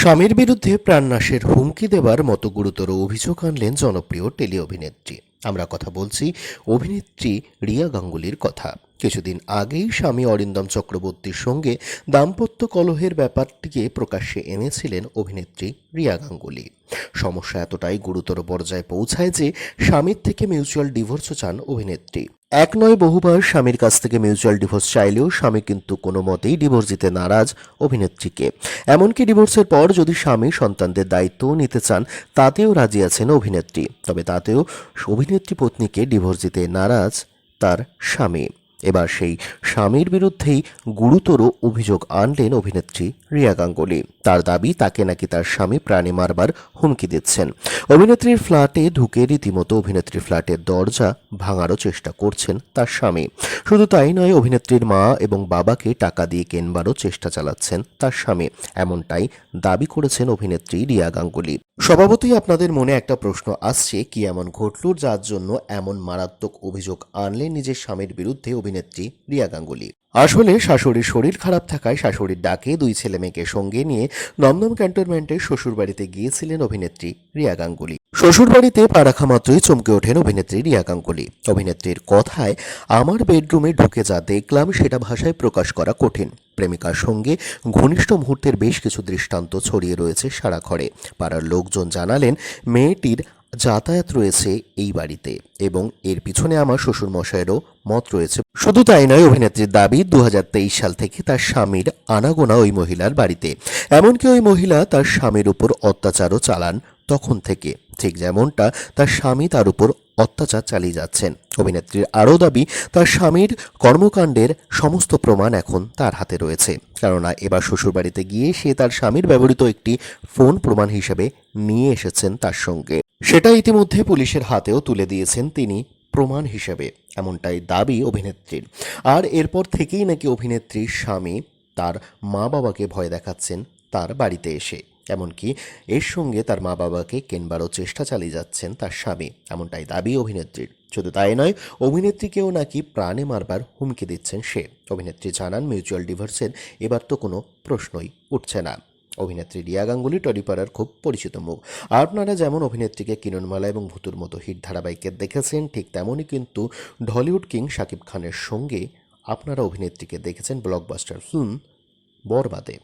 স্বামীর বিরুদ্ধে প্রাণনাশের হুমকি দেবার মতো গুরুতর অভিযোগ আনলেন জনপ্রিয় টেলি অভিনেত্রী। আমরা কথা বলছি অভিনেত্রী রিয়া গাঙ্গুলির কথা। কিছুদিন আগেই স্বামী অরিন্দম চক্রবর্তীর সঙ্গে দাম্পত্য কলহের ব্যাপারটিকে প্রকাশ্যে এনেছিলেন অভিনেত্রী রিয়া গাঙ্গুলি। সমস্যা এতটাই গুরুতর পর্যায়ে পৌঁছায় যে স্বামীর থেকে মিউচুয়াল ডিভোর্সও চান অভিনেত্রী। এক নয় বহুবার স্বামীর কাছ থেকে মিউচুয়াল ডিভোর্স চাইলেও স্বামী কিন্তু কোনো মতেই ডিভোর্স দিতে নারাজ অভিনেত্রীকে। এমনকি ডিভোর্সের পর যদি স্বামী সন্তানদের দায়িত্বও নিতে চান, তাতেও রাজি আছেন অভিনেত্রী। তবে তাতেও অভিনেত্রী পত্নীকে ডিভোর্স দিতে নারাজ তার স্বামী। এবার সেই স্বামীর বিরুদ্ধেই গুরুতর অভিযোগ আনলেন অভিনেত্রী রিয়া গাঙ্গুলি। তার দাবি, তাকে নাকি তার স্বামী প্রাণে মারবার হুমকি দিচ্ছেন। অভিনেত্রীর ফ্ল্যাটে ঢুকে রীতিমতো অভিনেত্রীর ফ্ল্যাটের দরজা ভাঙারও চেষ্টা করছেন তার স্বামী। শুধু তাই নয়, অভিনেত্রীর মা এবং বাবাকে টাকা দিয়ে কেনবারও চেষ্টা চালাচ্ছেন তার স্বামী। এমনটাই দাবি করেছেন অভিনেত্রী রিয়া গাঙ্গুলি। স্বভাবতই আপনাদের মনে একটা প্রশ্ন আসছে, কি এমন ঘটল যার জন্য এমন মারাত্মক অভিযোগ আনলেন নিজের স্বামীর বিরুদ্ধে অভিনেত্রী রিয়া গাঙ্গুলি? আসলে শাশুড়ির শরীর খারাপ থাকায় শাশুড়ির ডাকে দুই ছেলে মেয়েকে সঙ্গে নিয়ে দমদম ক্যান্টনমেন্টের শ্বশুরবাড়িতে গিয়েছিলেন অভিনেত্রী রিয়া গাঙ্গুলি। শ্বশুরবাড়িতে পা রাখা মাত্রই চমকে ওঠেন অভিনেত্রী রিয়া গাঙ্গুলি। অভিনেত্রীর কথায়, আমার বেডরুমে ঢুকে যা দেখলাম, সেটা ভাষায় প্রকাশ করা কঠিন। প্রেমিকার সঙ্গে ঘনিষ্ঠ মুহূর্তের বেশ কিছু দৃষ্টান্ত ছড়িয়ে রয়েছে সারা ঘরে। পাড়ার লোকজন জানালেন, মেয়েটির যাতায়াত রয়েছে এই বাড়িতে এবং এর পিছনে আমার শ্বশুর মশাইয়েরও মত রয়েছে। শুধু তাই নয়, অভিনেত্রীর দাবি দু হাজার তেইশ সাল থেকে তার স্বামীর আনাগোনা ওই মহিলার বাড়িতে। এমনকি ওই মহিলা তার স্বামীর উপর অত্যাচারও চালান তখন থেকে। ঠিক যেমনটা তার স্বামী তার উপর অত্যাচার চালিয়ে যাচ্ছেন। অভিনেত্রীর আরও দাবি, তার স্বামীর কর্মকাণ্ডের সমস্ত প্রমাণ এখন তার হাতে রয়েছে। কেননা এবার শ্বশুরবাড়িতে গিয়ে সে তার স্বামীর ব্যবহৃত একটি ফোন প্রমাণ হিসেবে নিয়ে এসেছেন তার সঙ্গে। সেটা ইতিমধ্যে পুলিশের হাতেও তুলে দিয়েছেন তিনি প্রমাণ হিসেবে। এমনটাই দাবি অভিনেত্রীর। আর এরপর থেকেই নাকি অভিনেত্রীর স্বামী তার মা বাবাকে ভয় দেখাচ্ছেন তার বাড়িতে এসে। এমনকি এর সঙ্গে তার মা বাবাকে কেনবারও চেষ্টা চালিয়ে যাচ্ছেন তার স্বামী। এমনটাই দাবি অভিনেত্রীর। শুধু তাই নয়, অভিনেত্রীকেও নাকি প্রাণে মারবার হুমকি দিচ্ছেন সে। অভিনেত্রী জানান, মিউচুয়াল ডিভোর্সের এবার তো কোনো প্রশ্নই উঠছে না। অভিনেত্রী রিয়া গাঙ্গুলি টলিপাড়ার খুব পরিচিত মুখ। আপনারা যেমন অভিনেত্রীকে কিরণমালা এবং ভূতুর মতো হিট ধারাবাহিকে দেখেছেন, ঠিক তেমনই কিন্তু ঢলিউড কিং শাকিব খানের সঙ্গে আপনারা অভিনেত্রীকে দেখেছেন ব্লকবাস্টার ফিল্ম বরবাদে।